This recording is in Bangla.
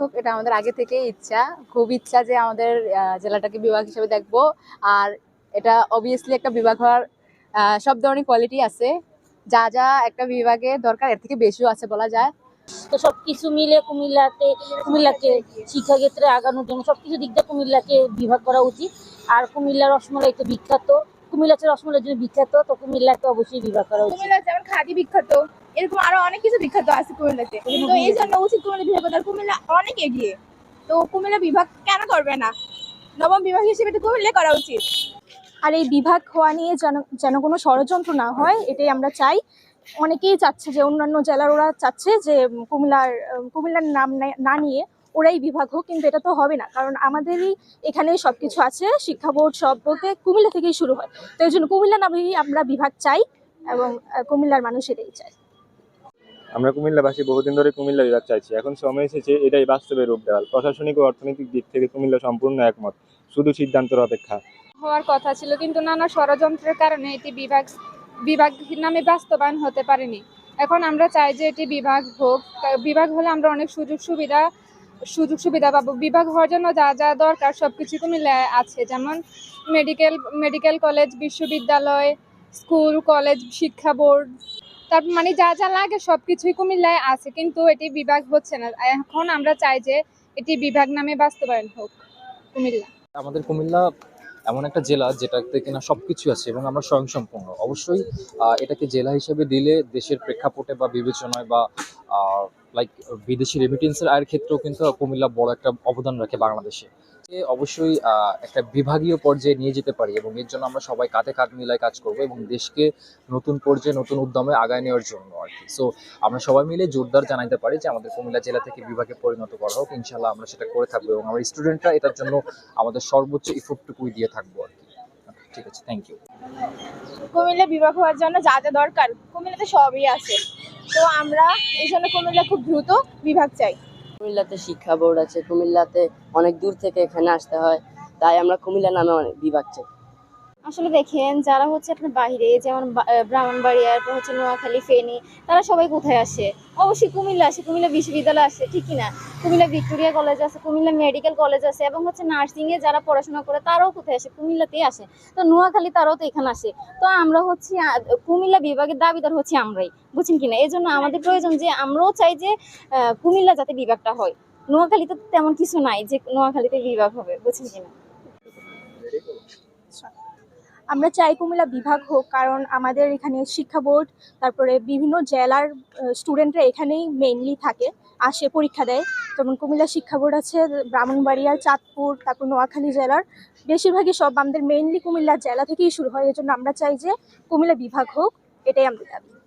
হোক, এটা আমাদের আগে থেকেই ইচ্ছা। খুব ইচ্ছা যে আমাদের জেলাটাকে বিভাগ হিসেবে দেখব। আর এটা অবভিয়াসলি একটা বিভাগ হওয়ার সব ধরনের কোয়ালিটি আছে। যা যা একটা বিভাগে দরকার, এর থেকে বেশিও আছে বলা যায়। তো সব কিছু মিলে কুমিল্লাতে, কুমিল্লাকে শিক্ষাক্ষেত্রে আগানোর জন্য সবকিছু দিক দিয়ে কুমিল্লাকে বিভাগ করা উচিত। আর কুমিল্লার রসমলাই তো বিখ্যাত। কুমিল্লা রসমলাইয়ের জন্য বিখ্যাত তো কুমিল্লাকে অবশ্যই বিভাগ করা উচিত। কুমিল্লা যেমন খাদি বিখ্যাত এরকম আরও অনেক কিছু বিখ্যাত আছে কুমিল্লাতে। তো এই জন্য উচিত কুমিল্লা বিভাগ করা। কুমিল্লা অনেক এগিয়ে। তো কুমিল্লা বিভাগ কেন করবে না? নবম বিভাগ হিসেবে তো কুমিল্লা করা উচিত। আর এই বিভাগ হওয়া নিয়ে যেন যেন কোনো ষড়যন্ত্র না হয় এটাই আমরা চাই। অনেকেই চাচ্ছে যে অন্যান্য জেলার ওরা চাচ্ছে যে কুমিল্লার কুমিল্লার নাম না নিয়ে ওরাই বিভাগ হোক কিন্তু এটা তো হবে না। কারণ আমাদেরই এখানেই সব কিছু আছে শিক্ষা বোর্ড সব বলতে কুমিল্লা থেকেই শুরু হয়। তো এই জন্য কুমিল্লা নামেই আমরা বিভাগ চাই এবং কুমিল্লার মানুষ এটাই চায়। আমরা কুমিল্লাবাসী বহুদিন ধরে কুমিল্লা বিভাগ চাইছি। এখন সময় এসেছে এটাই বাস্তবে রূপ দেওয়ার। প্রশাসনিক ও অর্থনৈতিক দিক থেকে কুমিল্লা সম্পূর্ণ একমত। শুধু সিদ্ধান্তের অপেক্ষা। হওয়ার কথা ছিল কিন্তু নানা ষড়যন্ত্রের কারণে এটি বিভাগ বিভাগ নামে বাস্তবায়ন হতে পারেনি। এখন আমরা চাই যে এটি বিভাগ হোক। তা- বিভাগ হলে আমরা অনেক সুযোগ সুবিধা সুযোগ সুবিধা পাবো বিভাগ হওয়ার জন্য যা যা দরকার সব কিছু কুমিল্লায় আছে। যেমন মেডিকেল মেডিকেল কলেজ বিশ্ববিদ্যালয় স্কুল কলেজ শিক্ষা বোর্ড তারপর মানে যা যা লাগে সব কিছুই কুমিল্লায় আছে, কিন্তু এটি বিভাগ হচ্ছে না। এখন আমরা চাই যে এটি বিভাগ নামে বাস্তবায়ন হোক। কুমিল্লা। আমাদের কুমিল্লা এমন একটা জেলা যেটাতে কিনা সবকিছু আছে এবং আমরা স্বয়ংসম্পূর্ণ। অবশ্যই এটাকে জেলা হিসেবে দিলে দেশের প্রেক্ষাপটে বা বিবেচনায় বা লাইক বিদেশি রেমিটেন্সের আয়ের ক্ষেত্রেও কিন্তু কুমিল্লা বড় একটা অবদান রাখে বাংলাদেশে। অবশ্যই একটা বিভাগীয় পর্যায়ে নিয়ে যেতে পারি এবং এর জন্য আমরা সবাই কাঁধে কাঁধ মিলায় কাজ করব এবং দেশকে নতুন পর্যায়ে, নতুন উদ্যমে আগায় নেওয়ার জন্য আর কি। সো আমরা সবাই মিলে জোরদার জানাইতে পারি যে আমাদের কুমিল্লা জেলা থেকে বিভাগে পরিণত করা হোক। ইনশাল্লাহ আমরা সেটা করে থাকব এবং আমার স্টুডেন্টরা এটার জন্য আমাদের সর্বোচ্চ ইফোর্টটুকুই দিয়ে থাকব আর কি। ঠিক আছে থ্যাংক ইউ কুমিল্লা বিভাগ হওয়ার জন্য যা যা দরকার, কুমিল্লাতে সবই আছে। তো আমরা এই জন্য কুমিল্লা খুব দ্রুত বিভাগ চাই। কুমিল্লাতে শিক্ষা বোর্ড আছে, কুমিল্লাতে অনেক দূর থেকে এখানে আসতে হয়, তাই আমরা কুমিল্লা নামে অনেক বিভাগ চাই। আসলে দেখেন, যারা হচ্ছে আপনার বাইরে, যেমন ব্রাহ্মণবাড়িয়া, এরপর হচ্ছে নোয়াখালী, ফেনী, তারা সবাই কোথায় আসে? অবশ্যই কুমিল্লা আসে। কুমিল্লা বিশ্ববিদ্যালয় আসে ঠিকই না কুমিল্লা ভিক্টোরিয়া কলেজ আছে, কুমিল্লা মেডিকেল কলেজ আছে, এবং হচ্ছে নার্সিংয়ে যারা পড়াশোনা করে, তারাও কোথায় আসে? কুমিল্লাতেই আসে। তো নোয়াখালী তারাও তো এখানে আসে। তো আমরা হচ্ছে কুমিল্লা বিভাগের দাবিদার হচ্ছে আমরাই, বুঝছেন কিনা? এই জন্য আমাদের প্রয়োজন যে, আমরাও চাই যে কুমিল্লা যাতে বিভাগটা হয়। নোয়াখালীতে তেমন কিছু নাই যে, নোয়াখালীতে বিভাগ হবে, বুঝছেন কিনা? আমরা চাই কুমিল্লা বিভাগ হোক, কারণ আমাদের এখানে শিক্ষা বোর্ড, তারপরে বিভিন্ন জেলার স্টুডেন্টরা এখানেই মেইনলি থাকে, আসে, পরীক্ষা দেয়। যেমন কুমিল্লা শিক্ষা বোর্ড আছে, ব্রাহ্মণবাড়িয়া, চাঁদপুর, তারপর নোয়াখালী জেলার। বেশিরভাগই সব আমাদের মেইনলি কুমিল্লা জেলা থেকেই শুরু হয়, এজন্য আমরা চাই যে কুমিল্লা বিভাগ হোক, এটাই আমাদের দাবি।